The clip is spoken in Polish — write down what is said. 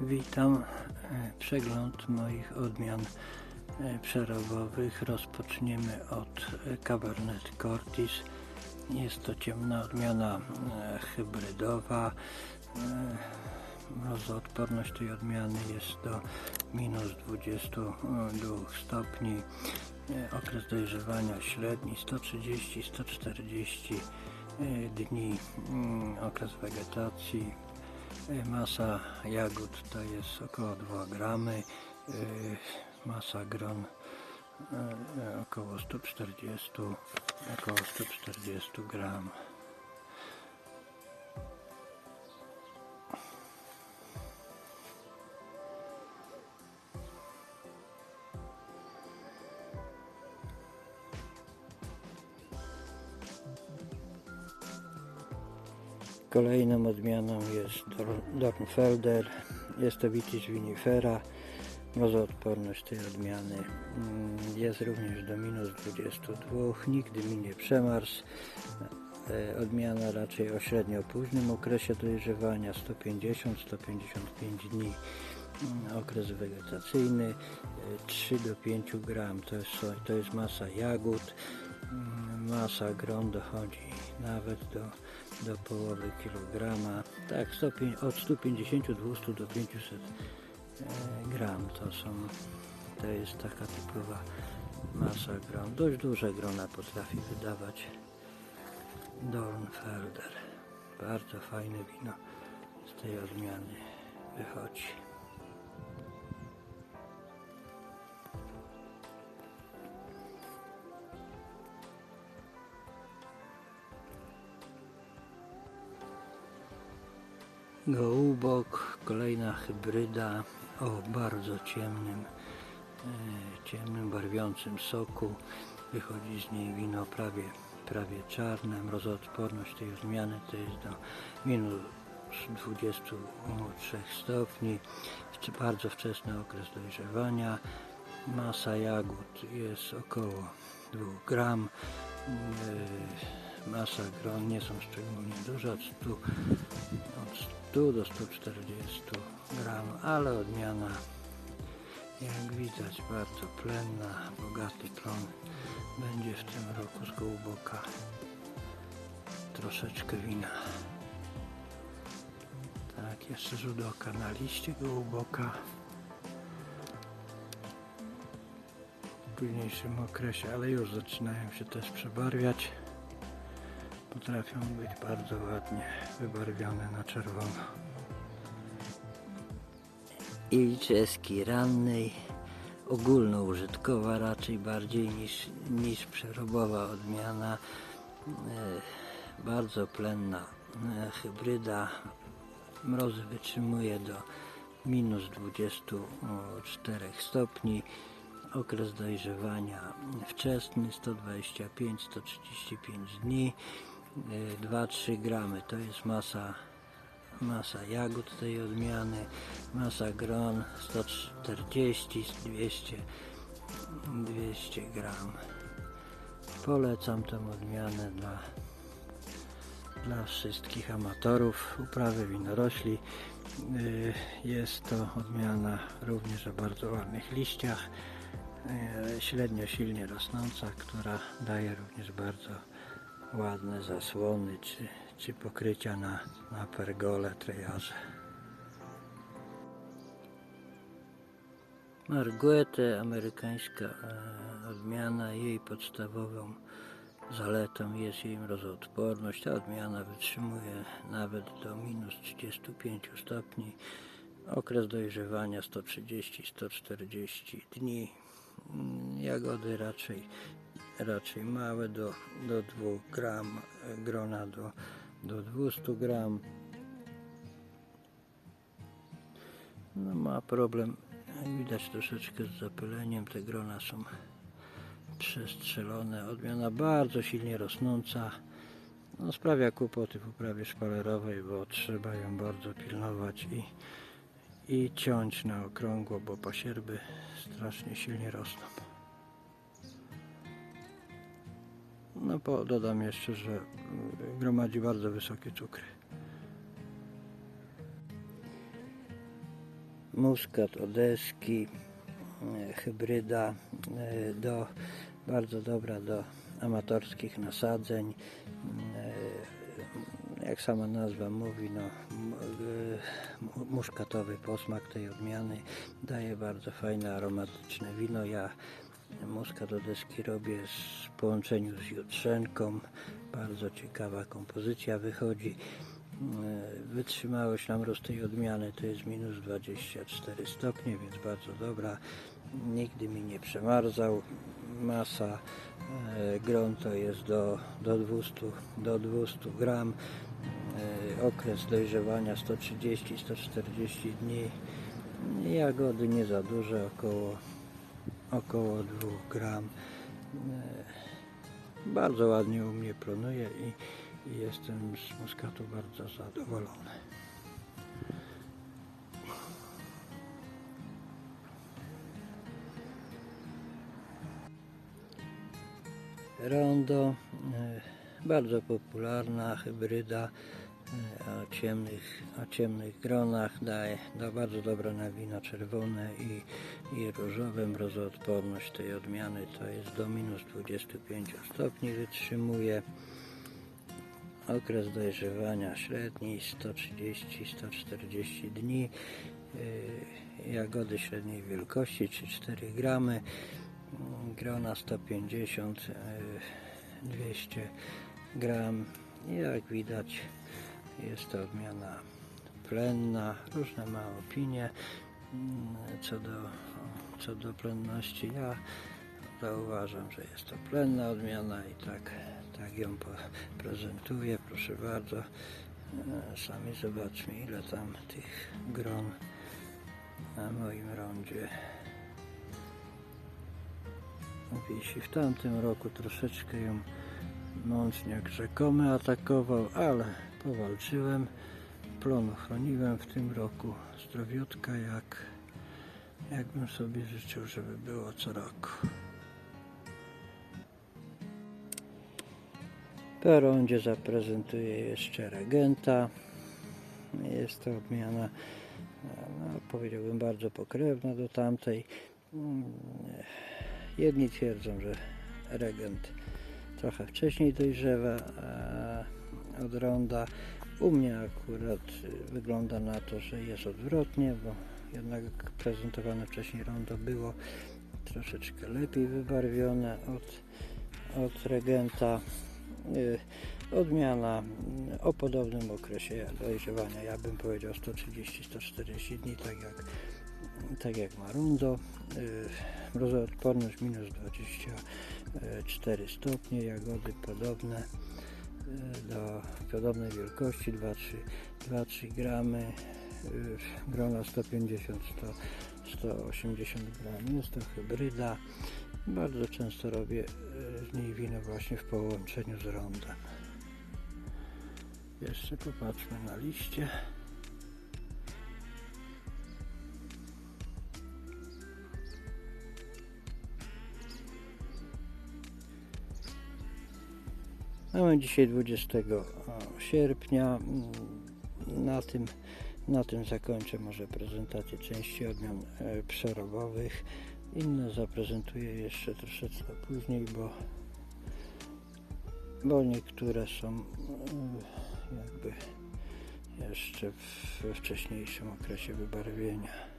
Witam. E, Przegląd moich odmian e, przerobowych. Rozpoczniemy od e, Cabernet Cortis. Jest to ciemna odmiana hybrydowa. Mrozoodporność tej odmiany jest do minus 22 stopni. Okres dojrzewania średni 130-140 e, dni. Mm, Okres wegetacji Masa jagód to jest około 2 gramy, e, masa gron e, około 140, około 140 gram. Kolejną odmianą jest Dor- Dornfelder. Jest to Vitis vinifera. Mrozoodporność tej odmiany mm, jest również do minus 22. Nigdy mi nie przemarzł. E, Odmiana raczej o średnio późnym okresie dojrzewania 150-155 dni. Mm, Okres wegetacyjny e, 3 do 5 gram to jest, to jest masa jagód. Mm, Masa gron dochodzi nawet do, do połowy kilograma. Tak, 105, od 150-200 do 500 e, gram to są, to jest taka typowa masa gron. Dość duże grona potrafi wydawać Dornfelder. Bardzo fajne wino z tej odmiany wychodzi. Gołubok, kolejna hybryda o bardzo ciemnym, e, ciemnym, barwiącym soku. Wychodzi z niej wino prawie, prawie czarne. Mrozoodporność tej odmiany to jest do minus 23 stopni. Bardzo wczesny okres dojrzewania. Masa jagód jest około 2 gram. Masa gron nie są szczególnie duże, od 100 od 100 do 140 gram, ale odmiana jak widać bardzo plenna, bogaty plon będzie w tym roku z gołboka troszeczkę wina. Tak, jeszcze rzut oka na liście gołboka. W późniejszym okresie, ale już zaczynają się też przebarwiać potrafią być bardzo ładnie wybarwione na czerwono. I czeski rannej, ogólnoużytkowa raczej bardziej niż, niż przerobowa odmiana. E, bardzo plenna e, hybryda. Mrozy wytrzymuje do minus 24 stopni. Okres dojrzewania wczesny 125-135 dni. Y, 2-3 gramy. To jest masa masa jagód tej odmiany masa gron 140 200 200 gram. Polecam tę odmianę dla dla wszystkich amatorów. Uprawy winorośli Y, jest to odmiana również o bardzo ładnych liściach y, średnio silnie rosnąca, która daje również bardzo ładne zasłony czy, czy pokrycia na, na pergole, trejarze. Marguete, amerykańska e, odmiana, jej podstawową zaletą jest jej mrozoodporność. Ta odmiana wytrzymuje nawet do minus 35 stopni. Okres dojrzewania 130-140 dni. Mm, Jagody raczej, raczej małe, do, do 2 gram, e, grona do, do 200 gram. No ma problem, widać troszeczkę z zapyleniem, te grona są przestrzelone, odmiana bardzo silnie rosnąca. No, sprawia kłopoty w uprawie szpalerowej, bo trzeba ją bardzo pilnować i, i ciąć na okrągło, bo pasierby strasznie silnie rosną. No dodam jeszcze, że y, gromadzi bardzo wysokie cukry. muskat odeski, e, hybryda e, do, bardzo dobra do amatorskich nasadzeń. Jak sama nazwa mówi, no, mu- muszkatowy posmak tej odmiany daje bardzo fajne aromatyczne wino. Ja muskat odeski robię w połączeniu z jutrzenką. Bardzo ciekawa kompozycja wychodzi. E, Wytrzymałość na mróz tej odmiany to jest minus 24 stopnie, więc bardzo dobra. Nigdy mi nie przemarzał. Masa e, gron to jest do, do 200, do 200 gram. E, Okres dojrzewania 130-140 dni. Jagody nie za duże, około, około 2 gram. E, Bardzo ładnie u mnie plonuje i, jestem z muskatu bardzo zadowolony. Rondo, e, bardzo popularna hybryda o ciemnych, o ciemnych gronach, daje da bardzo dobre na wino czerwone i, i różowe. Mrozoodporność tej odmiany to jest do minus 25 stopni wytrzymuje. Okres dojrzewania średni 130-140 dni. Yy, Jagody średniej wielkości 3-4 gramy. Grona 150 yy, 200 gram. Jak widać jest to odmiana plenna. Różne ma opinie mm, co do, co do plenności. Ja zauważam, że jest to plenna odmiana i tak, tak ją prezentuję. Proszę bardzo, E, sami zobaczmy ile tam tych gron na moim rondzie wisi. W tamtym roku troszeczkę ją mączniak rzekomy atakował, ale powalczyłem. Plon chroniłem w tym roku zdrowiutka jak jakbym sobie życzył, żeby było co roku. Po rondzie zaprezentuję jeszcze regenta. Jest to odmiana, no, powiedziałbym, bardzo pokrewna do tamtej. Jedni twierdzą, że regent trochę wcześniej dojrzewa od ronda. U mnie akurat y, wygląda na to, że jest odwrotnie, bo jednak prezentowane wcześniej rondo było troszeczkę lepiej wybarwione od, od regenta. Y, Odmiana mm, o podobnym okresie dojrzewania, ja bym powiedział 130-140 dni, tak jak, tak jak ma rondo. Y, Mrozoodporność minus 24 stopnie, jagody podobne y, do podobnej wielkości 2-3 gramy, grona 150 100, 180 gram. Jest to hybryda. Bardzo często robię y, z niej wino właśnie w połączeniu z rondem. Jeszcze popatrzmy na liście. Mamy dzisiaj 20 sierpnia. Na tym, na tym zakończę może prezentację części odmian e, przerobowych. Inne zaprezentuję jeszcze troszeczkę później, bo, bo niektóre są e, jakby jeszcze w- wcześniejszym okresie wybarwienia.